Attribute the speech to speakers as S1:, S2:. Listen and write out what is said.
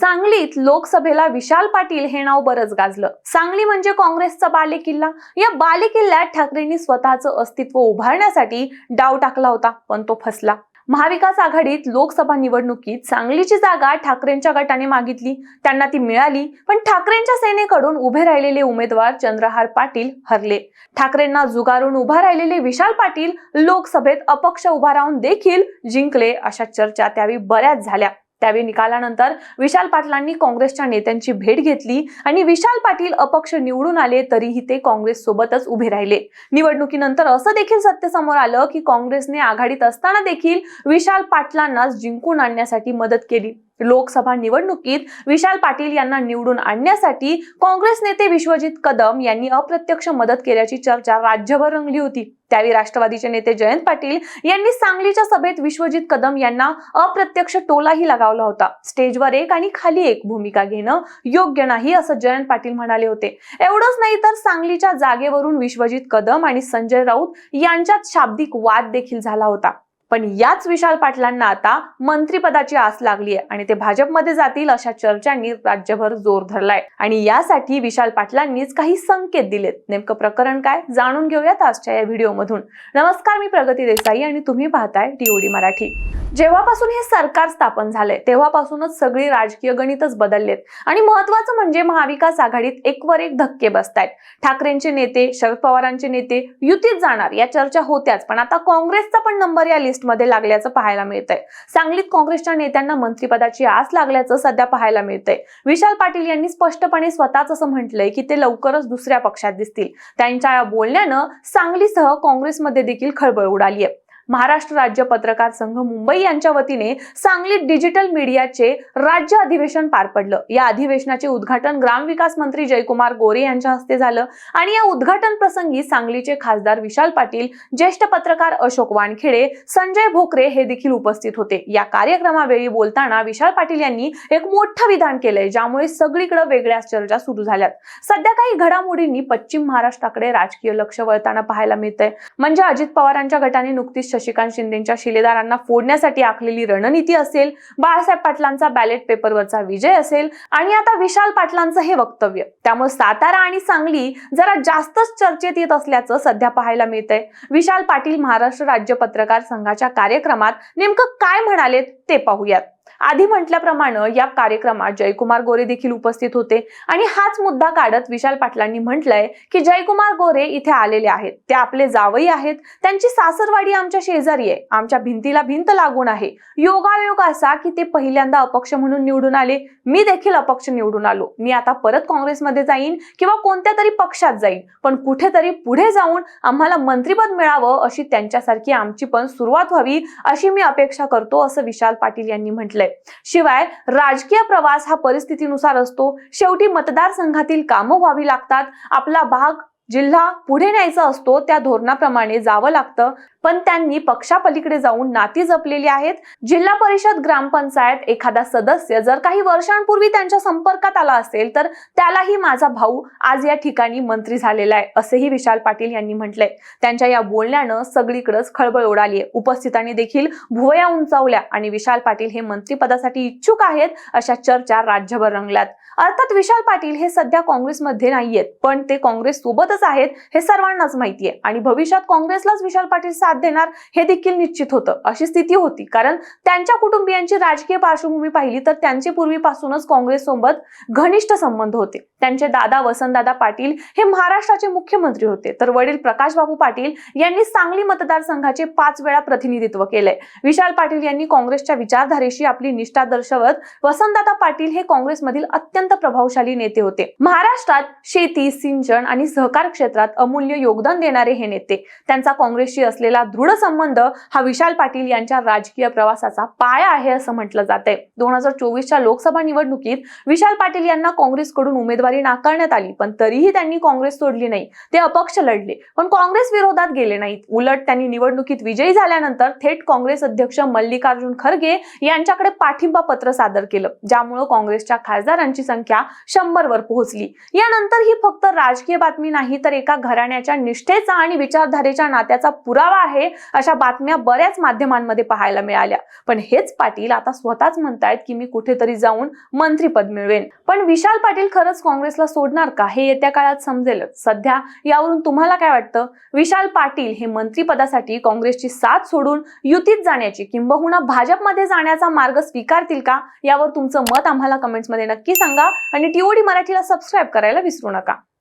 S1: सांगलीत लोकसभेला विशाल पाटील हे नाव बरंच गाजलं. सांगली म्हणजे काँग्रेसचा बालेकिल्ला. या बालेकिल्ल्यात ठाकरेंनी स्वतःचं अस्तित्व उभारण्यासाठी डाव टाकला होता पण तो फसला. महाविकास आघाडीत लोकसभा निवडणुकीत सांगलीची जागा ठाकरेंच्या गटाने मागितली. त्यांना ती मिळाली पण ठाकरेंच्या सेनेकडून उभे राहिलेले उमेदवार चंद्रहार पाटील हरले. ठाकरेंना जुगारून उभा राहिलेले विशाल पाटील लोकसभेत अपक्ष उभा राहून देखील जिंकले अशा चर्चा त्यावेळी बऱ्याच झाल्या. त्यावेळी निकालानंतर विशाल पाटलांनी काँग्रेसच्या नेत्यांची भेट घेतली आणि विशाल पाटील अपक्ष निवडून आले तरीही ते काँग्रेस सोबतच उभे राहिले. निवडणुकीनंतर असं देखील सत्य समोर आलं की काँग्रेसने आघाडीत असताना देखील विशाल पाटलांनाच जिंकून आणण्यासाठी मदत केली. लोकसभा निवडणुकीत विशाल पाटील यांना निवडून आणण्यासाठी काँग्रेस नेते विश्वजित कदम यांनी अप्रत्यक्ष मदत केल्याची चर्चा राज्यभर रंगली होती. त्यावेळी राष्ट्रवादीचे नेते जयंत पाटील यांनी सांगलीच्या सभेत विश्वजित कदम यांना अप्रत्यक्ष टोलाही लगावला होता. स्टेजवर एक आणि खाली एक भूमिका घेणं योग्य नाही असं जयंत पाटील म्हणाले होते. एवढंच नाही तर सांगलीच्या जागेवरून विश्वजित कदम आणि संजय राऊत यांच्यात शाब्दिक वाद देखील झाला होता. पण याच विशाल पाटलांना आता मंत्रीपदाची आस लागली आहे आणि ते भाजपमध्ये जातील अशा चर्चांनी राज्यभर जोर धरलाय. आणि यासाठी विशाल पाटलांनीच काही संकेत दिलेत. नेमकं प्रकरण काय जाणून घेऊयात आजच्या या व्हिडिओमधून. नमस्कार मी प्रगती देसाई आणि तुम्ही पाहताय टीओडी मराठी. जेव्हापासून हे सरकार स्थापन झालंय तेव्हापासूनच सगळी राजकीय गणितच बदललेत. आणि महत्वाचं म्हणजे महाविकास आघाडीत एकवर एक धक्के बसतायत. ठाकरेंचे नेते शरद पवारांचे नेते युतीत जाणार या चर्चा होत्याच. पण आता काँग्रेसचा पण नंबर या लिस्टमध्ये लागल्याचं पाहायला मिळतंय. सांगलीत काँग्रेसच्या नेत्यांना मंत्रिपदाची आस लागल्याचं सध्या पाहायला मिळतंय. विशाल पाटील यांनी स्पष्टपणे स्वतःच असं म्हटलंय की ते लवकरच दुसऱ्या पक्षात दिसतील. त्यांच्या या बोलण्यानं सांगलीसह काँग्रेसमध्ये देखील खळबळ उडाली आहे महाराष्ट्र राज्य पत्रकार संघ मुंबई यांच्या वतीने सांगलीत डिजिटल मीडियाचे राज्य अधिवेशन पार पडलं. या अधिवेशनाचे उद्घाटन ग्रामविकास मंत्री जयकुमार गोरे यांच्या हस्ते झालं. आणि या उद्घाटन प्रसंगी सांगलीचे खासदार विशाल पाटील ज्येष्ठ पत्रकार अशोक वानखेडे संजय भोकरे हे देखील उपस्थित होते. या कार्यक्रमावेळी बोलताना विशाल पाटील यांनी एक मोठं विधान केलंय ज्यामुळे सगळीकडे वेगळ्या चर्चा सुरू झाल्यात. सध्या काही घडामोडींनी पश्चिम महाराष्ट्राकडे राजकीय लक्ष वळताना पाहायला मिळतंय. म्हणजे अजित पवारांच्या गटाने नुकतीच शशिकांत शिंदेच्या शिलेदारांना फोडण्यासाठी आखलेली रणनीती असेल बाळासाहेब पाटलांचा बॅलेट पेपरवरचा विजय असेल आणि आता विशाल पाटलांचं हे वक्तव्य. त्यामुळे सातारा आणि सांगली जरा जास्तच चर्चेत येत असल्याचं सध्या पाहायला मिळतंय. विशाल पाटील महाराष्ट्र राज्य पत्रकार संघाच्या कार्यक्रमात नेमकं काय म्हणालेत ते पाहूयात. आधी म्हटल्याप्रमाणे या कार्यक्रमात जयकुमार गोरे देखील उपस्थित होते. आणि हाच मुद्दा काढत विशाल पाटलांनी म्हटलंय की जयकुमार गोरे इथे आलेले आहेत. ते आपले जावई आहेत. त्यांची सासरवाडी आमच्या शेजारी आहे. आमच्या भिंतीला भिंत लागून आहे. योगायोग असा की ते पहिल्यांदा अपक्ष म्हणून निवडून आले. मी देखील अपक्ष निवडून आलो. मी आता परत काँग्रेसमध्ये जाईन किंवा कोणत्या तरी पक्षात जाईन. पण कुठेतरी पुढे जाऊन आम्हाला मंत्रीपद मिळावं अशी त्यांच्यासारखी आमची पण सुरुवात व्हावी अशी मी अपेक्षा करतो असं विशाल पाटील यांनी म्हटलंय शिवाय राजकीय प्रवास हा परिस्थितीनुसार असतो. शेवटी मतदारसंघातील कामं व्हावी लागतात. आपला भाग जिल्हा पुढे न्यायचा असतो. त्या धोरणाप्रमाणे जावं लागतं. पण त्यांनी पक्षापलीकडे जाऊन नाती जपलेली आहेत. जिल्हा परिषद ग्रामपंचायत एखादा सदस्य जर काही वर्षांपूर्वी त्यांच्या संपर्कात आला असेल तर त्यालाही माझा भाऊ आज या ठिकाणी मंत्री झालेला आहे असेही विशाल पाटील यांनी म्हटलंय. त्यांच्या या बोलण्यानं सगळीकडेच खळबळ उडाली आहे उपस्थितांनी देखील भुवया उंचावल्या आणि विशाल पाटील हे मंत्रीपदासाठी इच्छुक आहेत अशा चर्चा राज्यभर रंगल्यात. अर्थात विशाल पाटील हे सध्या काँग्रेसमध्ये नाहीयेत पण ते काँग्रेस सोबतच आहेत हे सर्वांनाच माहितीये. आणि भविष्यात काँग्रेसलाच विशाल पाटील साथ देणार हे देखील निश्चित होतं. अशी स्थिती होती. कारण त्यांच्या कुटुंबियांची राजकीय पार्श्वभूमी पाहिली तर त्यांचे पूर्वीपासूनच काँग्रेस सोबत घनिष्ठ संबंध होते. त्यांचे दादा वसंतदादा पाटील हे महाराष्ट्राचे मुख्यमंत्री होते. तर वडील प्रकाशबाबू पाटील यांनी सांगली मतदारसंघाचे पाच वेळा प्रतिनिधित्व केलंय. विशाल पाटील यांनी काँग्रेसच्या विचारधारेशी आपली निष्ठा दर्शवत वसंतदादा पाटील हे काँग्रेसमधील अत्यंत प्रभावशाली नेते होते. महाराष्ट्रात शेती सिंचन आणि सहकार क्षेत्रात अमूल्य योगदान देणारे हे नेते. त्यांचा काँग्रेसशी असलेला दृढ संबंध हा विशाल पाटील यांच्या राजकीय प्रवासाचा पाया आहे असं म्हटलं जाते दोन हजार चोवीसच्या लोकसभा निवडणुकीत विशाल पाटील यांना काँग्रेसकडून उमेदवार उमेदवारी नाकारण्यात आली पण तरीही त्यांनी काँग्रेस सोडली नाही. ते अपक्ष लढले पण काँग्रेस विरोधात गेले नाहीत. उलट त्यांनी निवडणुकीत विजयी झाल्यानंतर थेट काँग्रेस अध्यक्ष मल्लिकार्जुन खरगे यांच्याकडे पाठिंबा पत्र सादर केलं ज्यामुळे काँग्रेसच्या खासदारांची संख्या शंभर वर पोहोचली. यानंतर ही फक्त राजकीय बातमी नाही तर एका घराण्याच्या निष्ठेचा आणि विचारधारेच्या नात्याचा पुरावा आहे अशा बातम्या बऱ्याच माध्यमांमध्ये पाहायला मिळाल्या. पण हेच पाटील आता स्वतःच म्हणतायत की मी कुठेतरी जाऊन मंत्रीपद मिळवेन. पण विशाल पाटील खरंच काँग्रेसला सोडणार का हे येत्या काळात समजेलच. सध्या यावरून तुम्हाला काय वाटतं? विशाल पाटील हे मंत्रीपदासाठी काँग्रेसची साथ सोडून युतीत जाण्याची किंबहुना भाजपमध्ये जाण्याचा मार्ग स्वीकारतील का? यावर तुमचं मत आम्हाला कमेंट्समध्ये नक्की सांगा आणि टीओडी मराठीला सबस्क्राईब करायला विसरू नका.